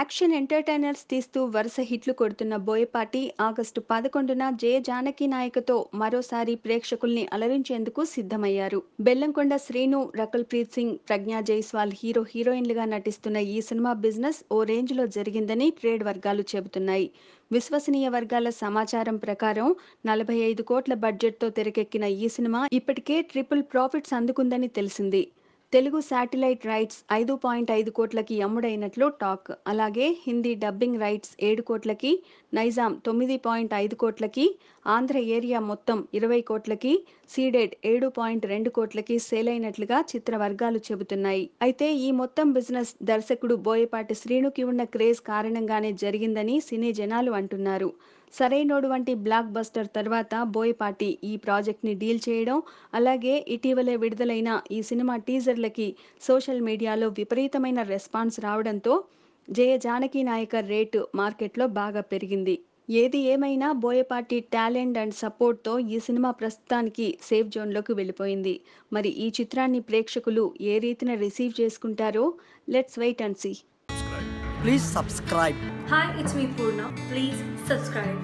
Action entertainers తీస్తూ వరుస హిట్లు కొడుతున్న బోయపాటి ఆగస్టు పదకొండున జయ జానకి నాయకతో మరోసారి ప్రేక్షకుల్ని అలరించేందుకు సిద్ధమయ్యారు. బెల్లంకొండ శ్రీను రకుల్ ప్రీత్ సింగ్ ప్రజ్ఞా జైస్వాల్ హీరో హీరోయిన్లుగా నటిస్తున్న ఈ సినిమా బిజినెస్ ఓ రేంజ్లో జరిగిందని ట్రేడ్ వర్గాలు చెబుతున్నాయి. విశ్వసనీయ వర్గాల సమాచారం ప్రకారం నలభై ఐదు కోట్ల బడ్జెట్తో తెరకెక్కిన ఈ సినిమా ఇప్పటికే ట్రిపుల్ ప్రాఫిట్స్ అందుకుందని తెలిసింది. తెలుగు శాటిలైట్ రైట్స్ ఐదు పాయింట్ ఐదు కోట్లకి అమ్ముడైనట్లు టాక్. అలాగే హిందీ డబ్బింగ్ రైట్స్ ఏడు కోట్లకి నైజాం తొమ్మిది పాయింట్ ఐదు కోట్లకి ఆంధ్ర ఏరియా మొత్తం ఇరవై కోట్లకి సీడెడ్ ఏడు పాయింట్ రెండు కోట్లకి సేల్ అయినట్లుగా చిత్ర వర్గాలు చెబుతున్నాయి. అయితే ఈ మొత్తం బిజినెస్ దర్శకుడు బోయపాటి శ్రీనుకి ఉన్న క్రేజ్ కారణంగానే జరిగిందని సినీ జనాలు అంటున్నారు. సరైనోడు వంటి బ్లాక్ బస్టర్ తర్వాత బోయపాటి ఈ ప్రాజెక్ట్ని డీల్ చేయడం అలాగే ఇటీవలే విడుదలైన ఈ సినిమా టీజర్లకి సోషల్ మీడియాలో విపరీతమైన రెస్పాన్స్ రావడంతో జయ జానకి నాయక రేటు మార్కెట్లో బాగా పెరిగింది ఏది ఏమైనా బోయపాటి టాలెంట్ అండ్ సపోర్ట్తో ఈ సినిమా ప్రస్తుతానికి సేఫ్ జోన్లోకి వెళ్ళిపోయింది మరి ఈ చిత్రాన్ని ప్రేక్షకులు ఏ రీతిన రిసీవ్ చేసుకుంటారో let's wait and see Please subscribe. Hi, it's me Purna. Please subscribe.